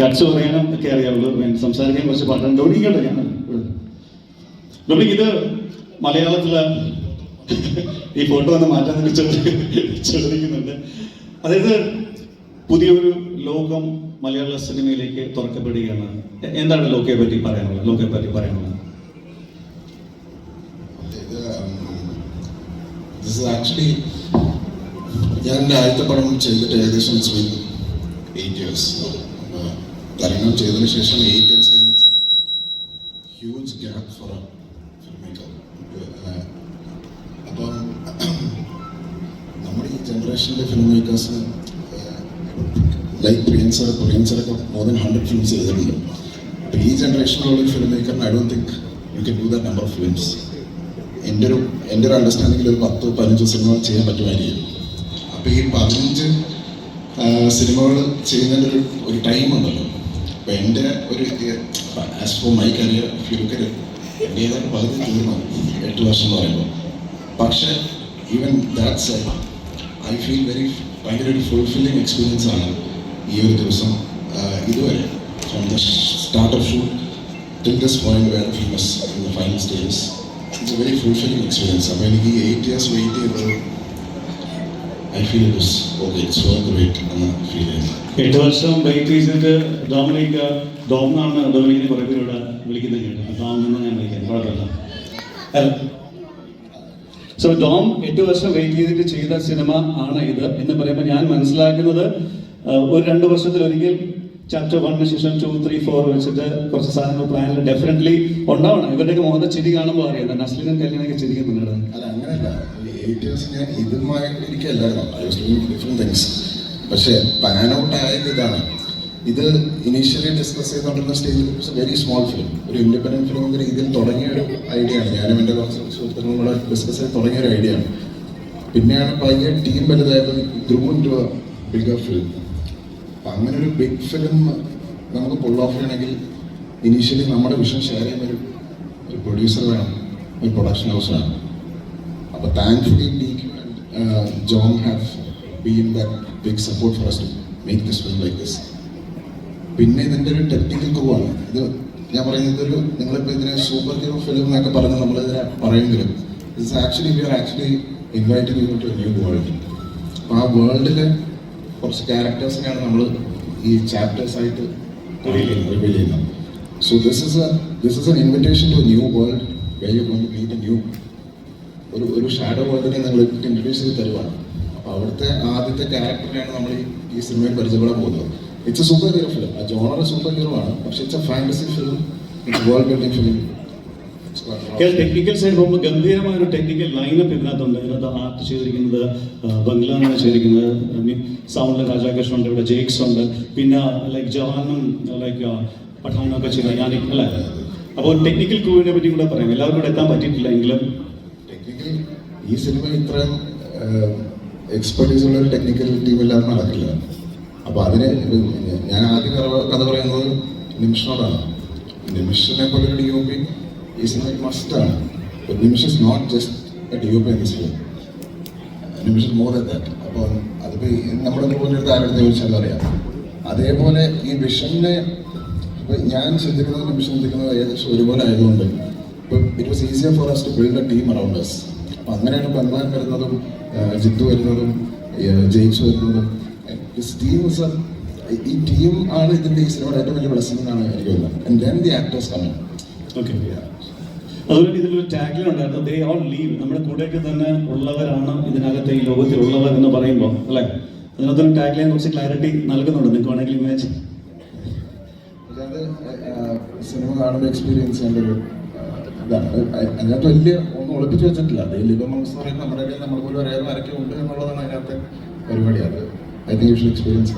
Cuts പറയാനും ഒക്കെ അറിയാവുള്ളൂ സംസാരിക്കാൻ കുറച്ച് പറഞ്ഞു തോന്നിക്കട്ടെ ഞാൻ ഡൊമിനിക്ക് ഇത് മലയാളത്തിൽ ഈ ഫോട്ടോ ഒന്ന് മാറ്റാൻ ചോദിക്കുന്നുണ്ട് അതായത് പുതിയൊരു ലോകം മലയാള സിനിമയിലേക്ക് തുറക്കപ്പെടുകയാണ്. എന്താണ് ലോകയെ പറ്റി പറയാനുള്ളത്? ലോകയെ പറ്റി പറയാനുള്ളത്. ആക്ച്വലി ഞാൻ ആദ്യത്തെ പടം ചെയ്തിട്ട് ഏകദേശം ഇയേഴ്സ് തരംഗം ചെയ്തതിന് ശേഷം eight years huge gap for film maker അപ്പം നമ്മുടെ ഈ ജനറേഷനിലെ ഫിലിം മേക്കേഴ്സ് ലൈക്ക് പ്രിയൻസർ പ്രിയൻസറൊക്കെ മോർ ദൻ ഹൺഡ്രഡ് ഫിലിംസ് ചെയ്തിട്ടുണ്ട്. അപ്പോൾ ഈ ജനറേഷനിലുള്ള film മേക്കറിന് I don't think you can do the number of films എന്റെ ഒരു എന്റെ ഒരു അണ്ടർസ്റ്റാൻഡിങ്ങിൽ ഒരു പത്ത് പതിനഞ്ച് സിനിമകൾ ചെയ്യാൻ പറ്റുമായിരിക്കും. അപ്പോൾ ഈ പതിനഞ്ച് സിനിമകൾ ചെയ്യുന്നതിന്റെ ഒരു ഒരു ടൈം ഉണ്ടല്ലോ. അപ്പോൾ എന്റെ ഒരു ആസ് ഫോർ മൈ കരിയർ ഫ്യൂക്കർ എന്റെ ഏതാണ്ട് പകുതി തീർന്നു എട്ട് വർഷം എന്ന് പറയുമ്പോൾ. പക്ഷേ even that's I feel very ഭയങ്കര ഒരു ഫുൾഫില്ലിംഗ് എക്സ്പീരിയൻസ് ആണ് ഈ ഒരു ദിവസം. ഇതുവരെ from the start of shoot till this point where famous in the final stages it's a very fulfilling experience അപ്പോൾ എനിക്ക് എയ്റ്റ് ഇയേഴ്സ് വെയിറ്റ് ചെയ്തത് I feel it is okay it's worth wait എന്ന് feel ചെയ്യുന്നു എട്ട് വർഷം wait ചെയ്തിട്ട് Dominic dome എന്നാണ് ഡോമിനിക്കിനെ കുറേ പേര് ഇവിടെ വിളിക്കുന്നത് കേട്ടോ ഡോം എന്ന് ഞാൻ വിളിക്കുന്നത് കുഴപ്പമില്ല. സോ ഡോം എട്ട് വർഷം വെയിറ്റ് ചെയ്തിട്ട് ചെയ്ത സിനിമ ആണ് ഇത് എന്ന് പറയുമ്പോൾ ഞാൻ മനസ്സിലാക്കുന്നത് ഒരു രണ്ട് വർഷത്തിൽ ഒരിക്കൽ ചാപ്റ്റർ വണ്ണിന് ശേഷം ടു ത്രീ ഫോർ വെച്ചിട്ട് കുറച്ച് സാധനങ്ങൾ പ്ലാനിൽ ഡെഫിനറ്റ്ലി ഉണ്ടാവണം. ഇവരുടെയൊക്കെ മുഖത്തെ ചിരി കാണുമ്പോൾ അറിയാം. നസ്ലിനും കല്യാണൊക്കെ ചിരിക്കുന്നുണ്ട് അല്ല അങ്ങനെയല്ല. തിങ്സ് പക്ഷേ പാൻ ഔട്ട് ആയത് ഇതാണ്. ഇത് ഇനീഷ്യലി ഡിസ്കസ് ചെയ്തുകൊണ്ടിരുന്ന സ്റ്റേജിൽ വെരി സ്മോൾ ഫിലിം ഒരു ഇൻഡിപെൻഡന്റ് ഫിലിം എന്ന രീതിയിൽ തുടങ്ങിയ ഒരു ഐഡിയ ആണ്. ഞാനും എന്റെ സുഹൃത്തുക്കളും കൂടെ ഡിസ്കസ് ചെയ്ത് തുടങ്ങിയ ഒരു ഐഡിയ ആണ്. പിന്നെയാണ് പയ്യെ ടീം വലുതായപ്പോൾ ഗ്രൂൺ ടു ബിഗർ ഫിലിം അപ്പം അങ്ങനെ ഒരു ബിഗ് ഫിലിം നമുക്ക് പുൾ ഓഫ് ചെയ്യണമെങ്കിൽ ഇനീഷ്യലി നമ്മുടെ വിഷൻ ഷെയർ ചെയ്യുന്ന ഒരു ഒരു പ്രൊഡ്യൂസർ വേണം ഒരു പ്രൊഡക്ഷൻ ഹൗസ് വേണം. അപ്പോൾ thankfully John have been that big support for to make this film like this പിന്നെ ഇതിന്റെ ഒരു ടെക്നിക്കൽ ക്രൂ ആണ്. ഇത് ഞാൻ പറയുന്നത് ഒരു നിങ്ങളിപ്പോൾ ഇതിനെ സൂപ്പർ ഹീറോ ഫിലിം എന്നൊക്കെ പറഞ്ഞ് നമ്മളിതിനെ പറയുമെങ്കിലും it's actually we are actually invited you to new world അപ്പോൾ ആ വേൾഡിലെ കുറച്ച് ക്യാരക്ടേഴ്സിനെയാണ് നമ്മൾ ഈ ചാപ്റ്റേഴ്സ് ആയിട്ട് reveal so this new world new ഒരു ഒരു ഷാഡോ വേൾഡിനെ നിങ്ങൾ ഇൻട്രൊഡ്യൂസ് ചെയ്ത് തരുവാണ്. അപ്പോൾ അവിടുത്തെ ആദ്യത്തെ ക്യാരക്ടറിനെയാണ് നമ്മൾ ഈ സിനിമയിൽ പരിചയപ്പെടാൻ പോകുന്നത്. It's a super hero film ആ ജോണർ സൂപ്പർ ഹീറോ ആണ്. പക്ഷെ it's a fantasy film it's world building film technical side പോകുമ്പോൾ ഗംഭീരമായ ഒരു ടെക്നിക്കൽ ലൈനപ്പ് ഇതിനകത്തുണ്ട്. ഇതിനകത്ത് ആർട്ട് ചെയ്തിരിക്കുന്നത് ആ, ബംഗ്ലാവാണ് ചെയ്തിരിക്കുന്നത് സൗണ്ടിൽ രാജാകൃഷ്ണൻ ഉണ്ട് ഇവിടെ ജേക്സ് ഉണ്ട്. പിന്നെ ലൈക്ക് ജവാനും ലൈക്ക് പഠാനൊക്കെ ചെയ്ത ഞാൻ അല്ലേ? അപ്പോൾ ടെക്നിക്കൽ ക്രൂവിനെ പറ്റി കൂടെ പറയാം. എല്ലാവർക്കും കൂടെ എത്താൻ പറ്റിയിട്ടില്ല എങ്കിലും. ടെക്നിക്കൽ ഈ സിനിമ ഇത്രയും എക്സ്പെർട്ടീസ് ഉള്ള ഒരു ടെക്നിക്കൽ ടീം ഇല്ലാതെ നടക്കില്ല. അപ്പോൾ അതിന് ഞാൻ ആദ്യം കഥ പറയുന്നത് നിമിഷനോടാണ്. നിമിഷനെ പോലെ ഒരു ഡി ഒ പി ഈ സിനിമയ്ക്ക് മസ്റ്റാണ് Nimish is not just a D O P എന്ന സിനിമ നിമിഷം മോർ ദാറ്റ് അപ്പോൾ അതിപ്പോൾ നമ്മുടെ പോലെ താരത്തെ ആരുടെ ചോദിച്ചാൽ അറിയാം അതേപോലെ ഈ വിഷനെ ഇപ്പം ഞാൻ ചിന്തിക്കുന്നത് നിമിഷം ചിന്തിക്കുന്നത് ഏകദേശം ഒരുപോലെ ആയതുകൊണ്ട് ഇപ്പം it was easier for us to build a team around us അപ്പം അങ്ങനെയാണ് ബംഗ്ലാൻ വരുന്നതും ജിത്തു വരുന്നതും ജെയിംസ് വരുന്നതും. ടീം ഈ ടീം ആണ് ഇതിന്റെ ഈ സിനിമയുടെ ഏറ്റവും വലിയ ബ്ലസ്സിംഗ് എന്നാണ് എനിക്ക് തോന്നുന്നത്. And then the actors coming okay അതുപോലെ ഇതിലൊരു ടാഗ്ലൈൻ ഉണ്ടായിരുന്നു ദേ ഓൾ ലീവ് നമ്മുടെ കൂടെയൊക്കെ തന്നെ ഉള്ളവരാണ് ഇതിനകത്ത് ഈ ലോകത്തിലുള്ളവർ എന്ന് പറയുമ്പോൾ അല്ലേ? അതിനകത്തൊരു ടാഗ്ലൈൻ കുറച്ച് ക്ലാരിറ്റി നൽകുന്നുണ്ട്. നിങ്ങൾക്ക് വേണമെങ്കിൽ ഇമേജ് സിനിമ കാണുമ്പോൾ എക്സ്പീരിയൻസ് ചെയ്യേണ്ട ഒരു ഇതാണ്. അതിനകത്ത് വലിയ ഒന്നും ഒളിപ്പിച്ച് വെച്ചിട്ടില്ല. അത് ലിബർ മംസ് പറയുന്നത് നമ്മുടെ ഇടയിൽ നമ്മൾ പോലും അറിയാതെ ആരൊക്കെ ഉണ്ട് എന്നുള്ളതാണ് അതിനകത്തെ പരിപാടി. അത് I think you should experience